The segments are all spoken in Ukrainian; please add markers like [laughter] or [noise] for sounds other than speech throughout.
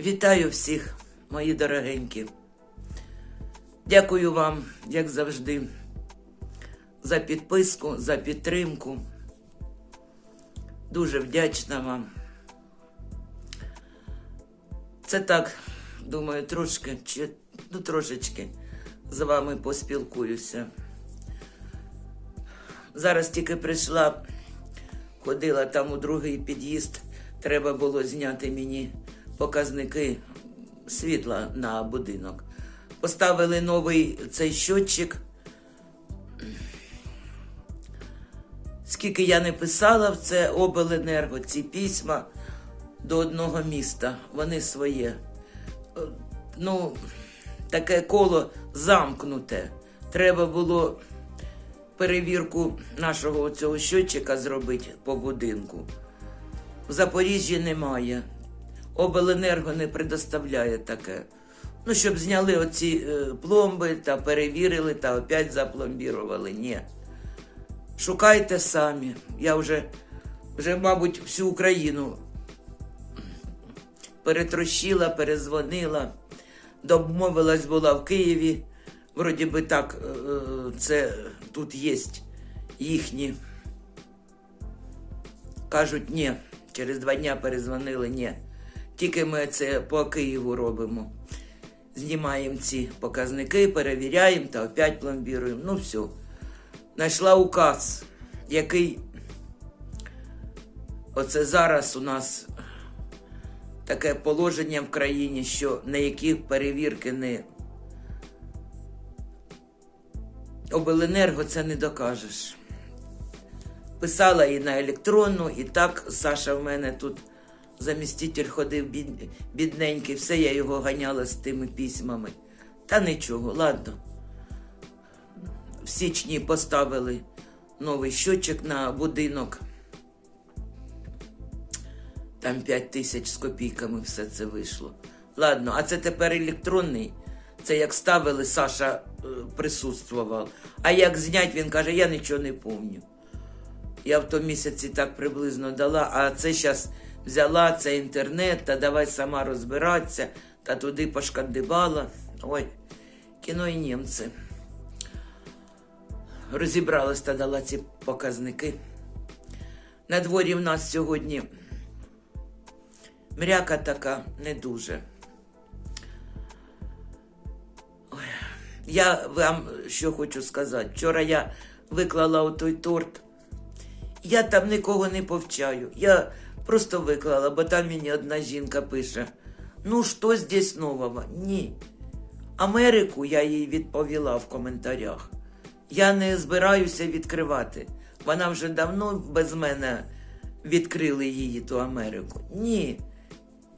Вітаю всіх, мої дорогенькі. Дякую вам, як завжди, за підписку, за підтримку. Дуже вдячна вам. Це так, думаю, трошки, чи, ну трошечки з вами поспілкуюся. Зараз тільки прийшла, ходила там у другий під'їзд. Треба було зняти мені показники світла на будинок. Поставили новий цей щотчик. Скільки я не писала в це обленерго, ці письма до одного міста, вони своє. Е, Ну, таке коло замкнуте. Треба було перевірку нашого цього щотчика зробити по будинку. В Запоріжжі немає. Обленерго не предоставляє таке. Ну, щоб зняли оці е, пломби та перевірили, та опять запломбірували. Ні. Шукайте самі. Я вже, вже, мабуть, всю Україну перетрощила, перезвонила, домовилась була в Києві. Вроді би так, е, е, це тут є їхні. Кажуть, ні. Через два дня перезвонили, ні. Тільки ми це по Києву робимо. Знімаємо ці показники, перевіряємо та опять пломбіруємо. Ну все. Знайшла указ, який оце зараз у нас таке положення в країні, що на які перевірки не обленерго це не докажеш. Писала і на електронну, і так Саша в мене тут заміститель ходив бід, бідненький, все я його ганяла з тими письмами. Та нічого, ладно. В січні поставили новий щотчик на будинок. Там 5 тисяч з копійками все це вийшло. Ладно, а це тепер електронний. Це як ставили, Саша е, присутствував. А як знять, він каже, я нічого не пам'ятаю. Я в тому місяці так приблизно дала, а це зараз взяла це інтернет та давай сама розбиратися, та туди пошкандибала. Ой, кіно і німці. Розібралась та дала ці показники. На дворі в нас сьогодні мряка така не дуже. Я вам що хочу сказати. Вчора я виклала у той торт. Я там нікого не повчаю. Я просто виклала, бо там мені одна жінка пише: ну, що здесь нового? Ні. Америку я їй відповіла в коментарях. Я не збираюся відкривати. Вона вже давно без мене відкрили її ту Америку. Ні.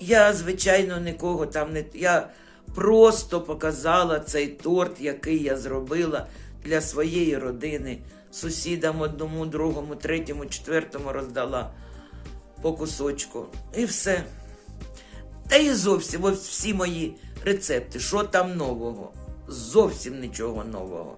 Я, звичайно, нікого там не. Я просто показала цей торт, який я зробила для своєї родини. Сусідам одному, другому, третьому, четвертому роздала по кусочку. І все. Та і зовсім ось всі мої рецепти, що там нового? Зовсім нічого нового.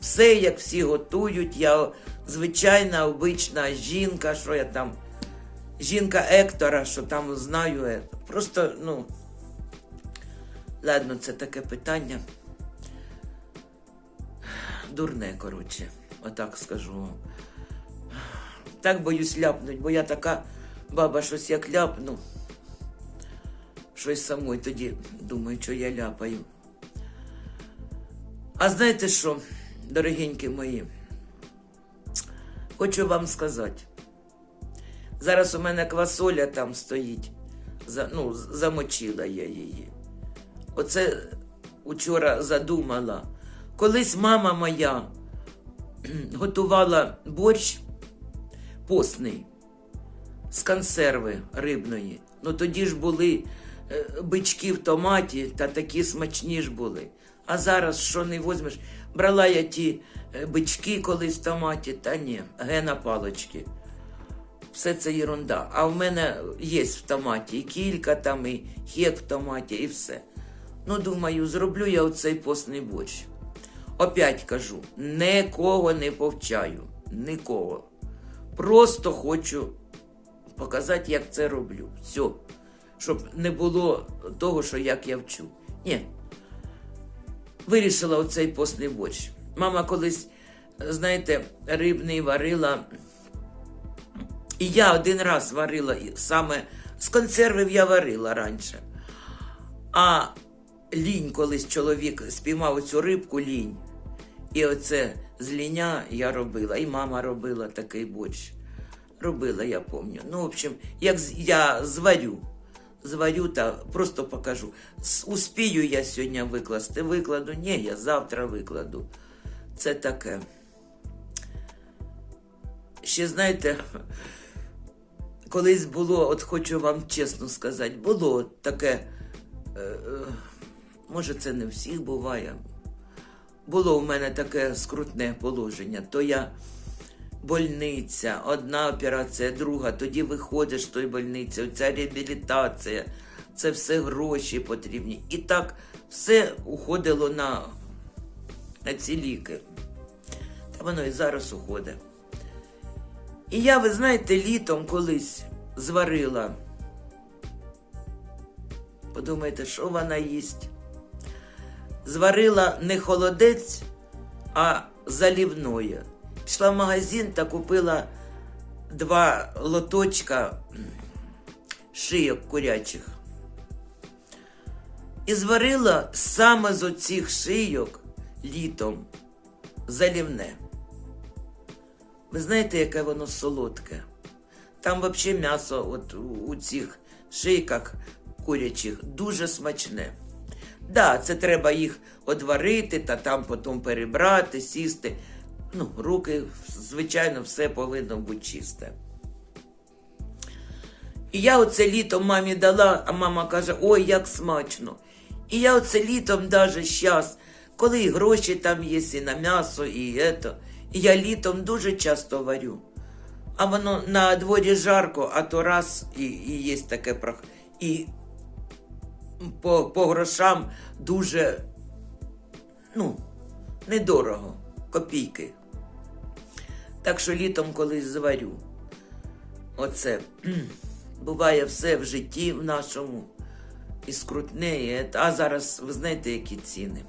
Все, як всі готують, я звичайна обична жінка, що я там, жінка Ектора, що там знаю. Просто, ну, ладно, це таке питання. Дурне, коротше, отак скажу. Так боюсь ляпнуть, бо я така баба, щось як ляпну. Щось самой тоді думаю, що я ляпаю. А знаєте що, дорогенькі мої? Хочу вам сказати. Зараз у мене квасоля там стоїть. За, ну, замочила я її. Оце учора задумала. Колись мама моя [clears throat] готувала борщ постний з консерви рибної. Ну тоді ж були е, бички в томаті, та такі смачні ж були. А зараз що не возьмеш? Брала я ті е, бички колись в томаті, та ні, гена палочки. Все це ерунда. А в мене є в томаті і кілька там, і хек в томаті, і все. Ну, думаю, зроблю я оцей постний борщ. Опять кажу, нікого не повчаю, нікого. Просто хочу показати, як це роблю. Все. щоб не було того, що як я вчу. Ні. Вирішила оцей постний борщ. Мама колись, знаєте, рибний варила. І я один раз варила саме з консервів я варила раніше. А лінь, колись чоловік спіймав цю рибку лінь. І оце з ліня я робила, і мама робила такий борщ. Робила, я пам'ятаю. Ну, в общем, як я зварю, зварю та просто покажу. Успію я сьогодні викласти, викладу. Ні, я завтра викладу. Це таке. Ще знаєте, колись було, от хочу вам чесно сказати, було таке, е, е, може це не всіх буває. Було в мене таке скрутне положення. То я больниця, одна операція, друга, тоді виходиш з тої больниці, оця реабілітація, це все гроші потрібні. І так все уходило на, на ці ліки. Та воно і зараз уходить. І я, ви знаєте, літом колись зварила. Подумайте, що вона їсть? Зварила не холодець, а залівної. Пішла в магазин та купила два лоточка шийок курячих. І зварила саме з оцих шийок літом залівне. Ви знаєте, яке воно солодке? Там взагалі м'ясо от у- у цих шийках курячих дуже смачне. Да, це треба їх одварити та там потім перебрати, сісти. Ну, руки, звичайно, все повинно бути чисте. І я оце літом мамі дала, а мама каже, ой, як смачно. І я оце літом даже щас, коли і гроші там є, і на м'ясо, і ето, і я літом дуже часто варю. А воно на дворі жарко, а то раз і, і є таке прох. І по, по грошам дуже, ну, недорого, копійки. Так що літом колись зварю. Оце буває все в житті в нашому і скрутне, і а зараз ви знаєте, які ціни.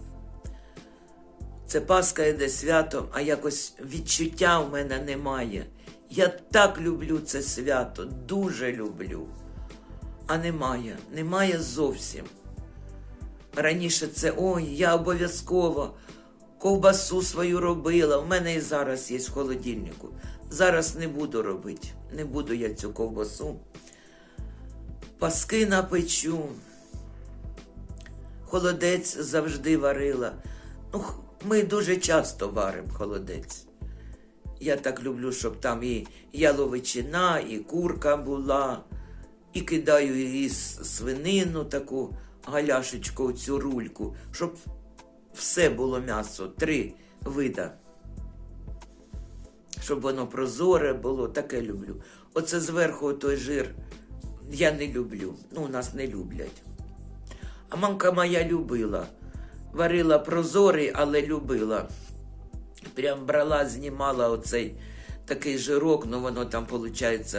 Це Пасха йде свято, а якось відчуття в мене немає. Я так люблю це свято, дуже люблю. А немає, немає зовсім. Раніше це ой, я обов'язково ковбасу свою робила. В мене і зараз є в холодильнику. Зараз не буду робити. Не буду я цю ковбасу. Паски напечу. Холодець завжди варила. Ну, ми дуже часто варимо холодець. Я так люблю, щоб там і яловичина, і курка була, і кидаю і свинину таку галяшечку, цю рульку, щоб все було м'ясо, три вида. Щоб воно прозоре було, таке люблю. Оце зверху той жир я не люблю. Ну, нас не люблять. А мамка моя любила. Варила прозорий, але любила. Прям брала, знімала оцей такий жирок, ну воно там, виходить,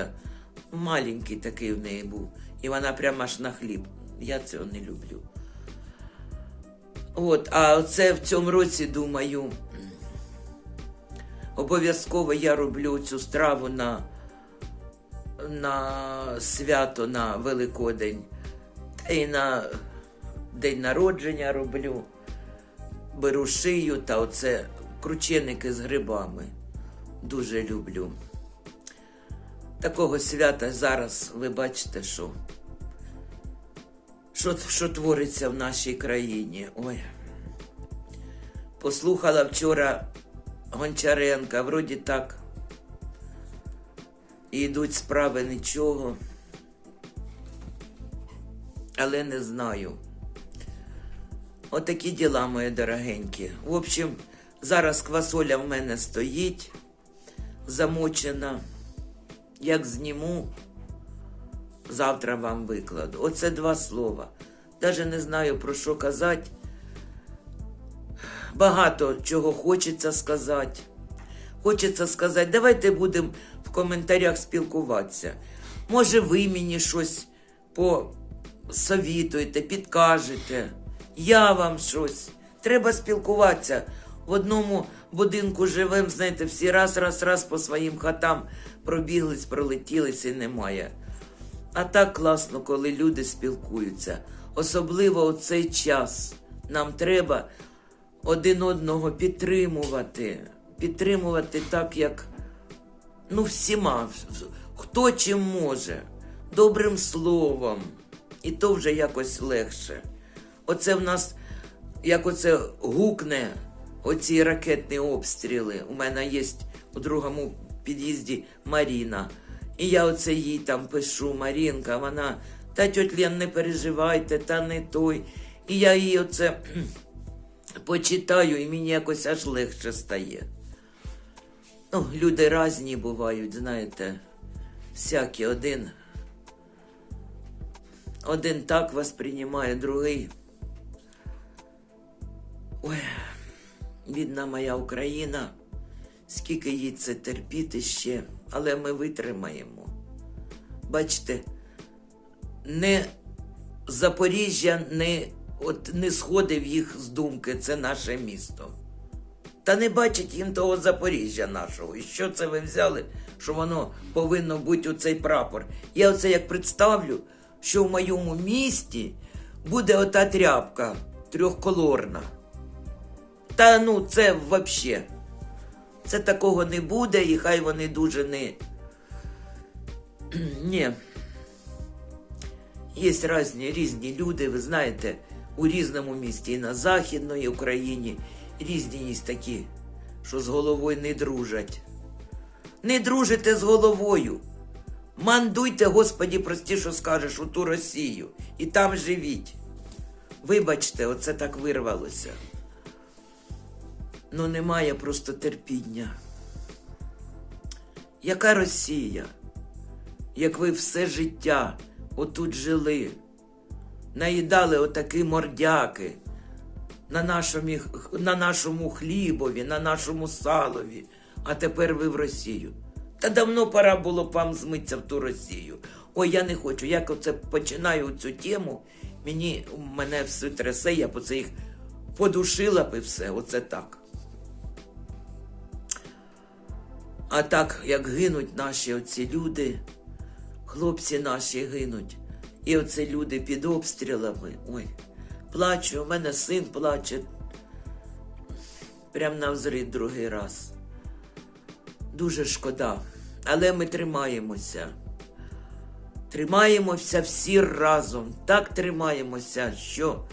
маленький такий в неї був. І вона прямо аж на хліб. Я цього не люблю. От, а оце в цьому році думаю, обов'язково я роблю цю страву на, на свято на Великодень. Та й на день народження роблю. Беру шию та оце крученики з грибами. Дуже люблю. Такого свята зараз ви бачите, що, що, що твориться в нашій країні. Ой. Послухала вчора Гончаренка, вроді так. І йдуть справи нічого. Але не знаю. Отакі діла, мої дорогенькі. В общем, зараз квасоля в мене стоїть, замочена. Як зніму, завтра вам викладу. Оце два слова. Даже не знаю про що казати. Багато чого хочеться сказати. Хочеться сказати, давайте будемо в коментарях спілкуватися. Може, ви мені щось по совітуєте, підкажете. Я вам щось. Треба спілкуватися. В одному будинку живем, знаєте, всі раз, раз, раз по своїм хатам пробіглись, пролетілись і немає. А так класно, коли люди спілкуються. Особливо у цей час. Нам треба один одного підтримувати. Підтримувати так, як ну, всіма, хто чим може, добрим словом. І то вже якось легше. Оце в нас, як оце гукне, оці ракетні обстріли. У мене є у другому під'їзді Маріна. І я оце їй там пишу, Марінка, вона, та тьоть Лен, не переживайте, та не той. І я їй оце [clears throat] почитаю, і мені якось аж легше стає. Ну, люди різні бувають, знаєте, всякі один. Один так вас приймає, другий. Ой, бідна моя Україна, скільки їй це терпіти ще, але ми витримаємо. Бачите, не Запоріжжя не, от, не сходив їх з думки, це наше місто. Та не бачить їм того Запоріжжя нашого. І що це ви взяли, що воно повинно бути у цей прапор? Я оце як представлю, що в моєму місті буде ота тряпка трьохколорна. Та ну це взагалі. Це такого не буде, і хай вони дуже не. [clears throat] Ні. Є різні, різні люди, ви знаєте, у різному місті і на Західній Україні різні є такі, що з головою не дружать. Не дружите з головою. Мандуйте, Господі, прості, що скажеш, у ту Росію, і там живіть. Вибачте, оце так вирвалося. Ну, немає просто терпіння. Яка Росія? Як ви все життя отут жили, наїдали отакі мордяки на нашому, на нашому хлібові, на нашому салові, а тепер ви в Росію. Та давно пора було б вам змитися в ту Росію. Ой, я не хочу. Як оце починаю цю тему, мені мене все трясе, я б це їх подушила б і все, оце так. А так, як гинуть наші оці люди, хлопці наші гинуть. І оце люди під обстрілами. Ой, плачу, у мене син плаче. Прям на взрив другий раз. Дуже шкода. Але ми тримаємося. Тримаємося всі разом. Так тримаємося, що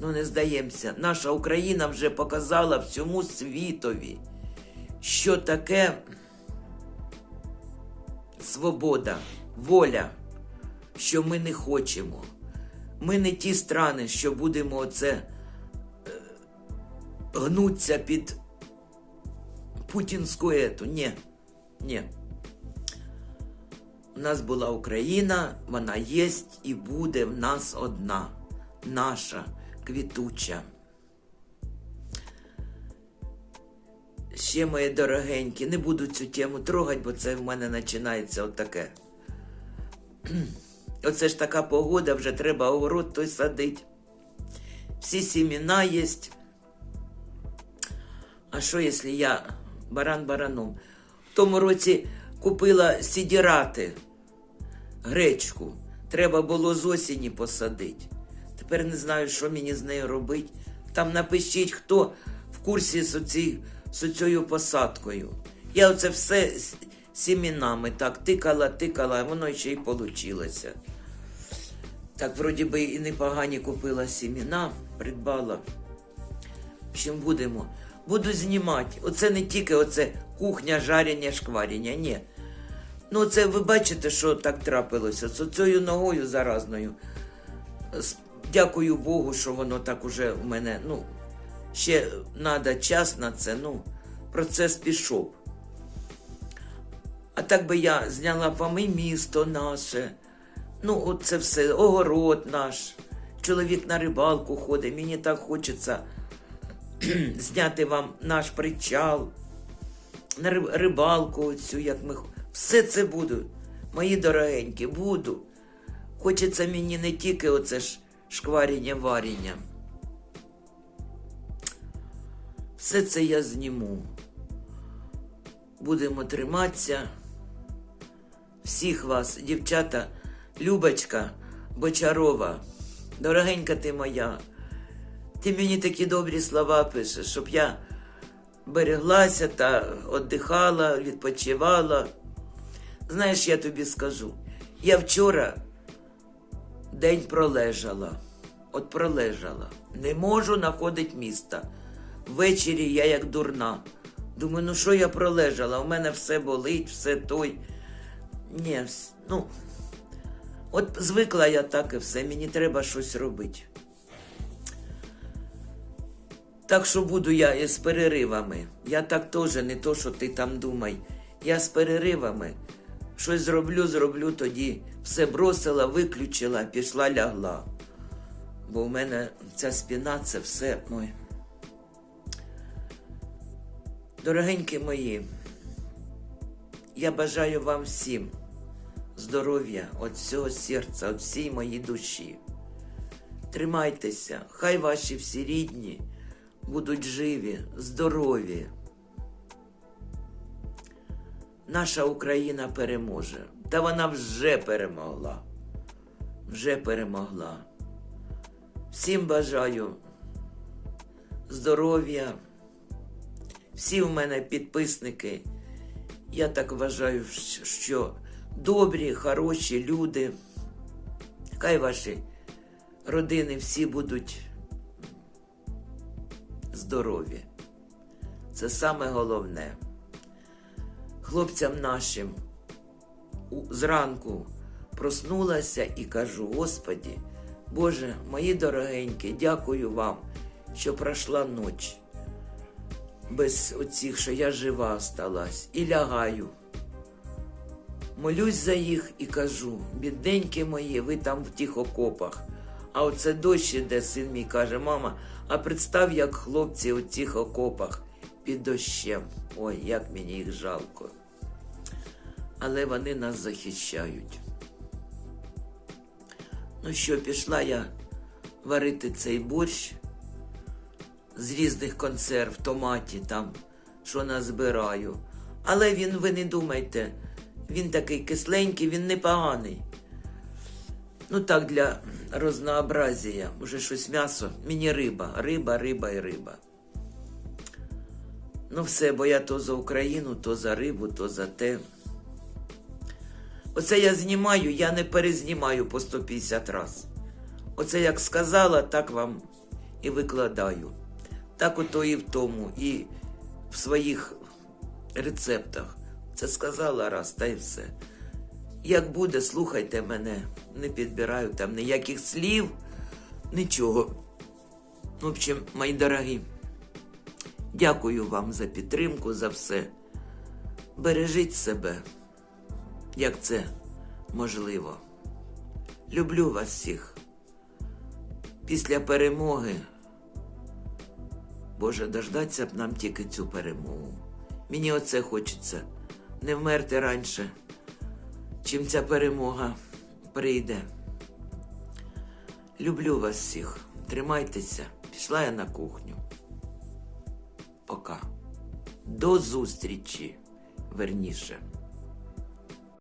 ну не здаємося. Наша Україна вже показала всьому світові, що таке свобода, воля, що ми не хочемо. Ми не ті страни, що будемо оце е, гнуться під путінську ету. Ні, ні. У нас була Україна, вона є і буде в нас одна, наша квітуча. Ще, мої дорогенькі, не буду цю тему трогати, бо це в мене починається отаке. [clears throat] Оце ж така погода, вже треба огород той садить. Всі сімена є. А що, якщо я баран бараном? В тому році купила сідірати, гречку. Треба було з осені посадити. Тепер не знаю, що мені з нею робити. Там напишіть, хто в курсі з, оці, з цією посадкою. Я оце все сімінами так тикала, тикала, а воно ще й получилося. Так, вроді би, і непогані купила сіміна, придбала. Чим будемо? Буду знімати. Оце не тільки оце кухня, жарення, шкварення, ні. Ну, це ви бачите, що так трапилося. З цією ногою заразною. Дякую Богу, що воно так уже у мене, ну, ще треба час на це, ну, процес пішов. А так би я зняла вам і місто наше. Ну, от це все, огород наш. Чоловік на рибалку ходить, мені так хочеться [clears throat] зняти вам наш причал, на рибалку оцю, як ми. Все це буду, мої дорогенькі, буду. Хочеться мені не тільки оце ж шкваріння варіння. Все це я зніму. Будемо триматися. Всіх вас, дівчата, Любочка, Бочарова, дорогенька ти моя. Ти мені такі добрі слова пишеш, щоб я береглася та віддихала, відпочивала. Знаєш, я тобі скажу, я вчора день пролежала. От пролежала. Не можу знаходити міста. Ввечері я як дурна. Думаю, ну що я пролежала? У мене все болить, все той. Ні, ну, от звикла я так і все, мені треба щось робити. Так що буду я з переривами. Я так теж не то, що ти там думай. Я з переривами щось зроблю, зроблю, тоді все бросила, виключила, пішла, лягла. Бо в мене ця спіна це все ой. Дорогенькі мої, я бажаю вам всім здоров'я від всього серця, від всієї моєї душі. Тримайтеся, хай ваші всі рідні будуть живі, здорові. Наша Україна переможе. Та вона вже перемогла. Вже перемогла. Всім бажаю здоров'я. Всі в мене підписники. Я так вважаю, що добрі, хороші люди. Хай ваші родини всі будуть здорові. Це саме головне. Хлопцям нашим зранку проснулася і кажу: Господі, Боже, мої дорогенькі, дякую вам, що пройшла ніч. Без оцих, що я жива осталась, і лягаю. Молюсь за їх і кажу: бідненькі мої, ви там в тих окопах. А оце дощ іде, син мій каже, мама, а представ, як хлопці у цих окопах під дощем. Ой, як мені їх жалко. Але вони нас захищають. Ну що, пішла я варити цей борщ з різних консерв, томаті там, що назбираю. Але він, ви не думайте, він такий кисленький, він непоганий. Ну так, для рознообразія. Уже щось м'ясо. Мені риба, риба, риба і риба. Ну все, бо я то за Україну, то за рибу, то за те. Оце я знімаю, я не перезнімаю по 150 раз. Оце як сказала, так вам і викладаю. Так ото і в тому, і в своїх рецептах. Це сказала раз, та й все. Як буде, слухайте мене, не підбираю там ніяких слів, нічого. В общем, мої дорогі, дякую вам за підтримку, за все. Бережіть себе, як це можливо. Люблю вас всіх. Після перемоги. Боже, дождаться б нам тільки цю перемогу. Мені оце хочеться не вмерти раніше, чим ця перемога прийде. Люблю вас всіх. Тримайтеся. Пішла я на кухню. Пока. До зустрічі. Верніше.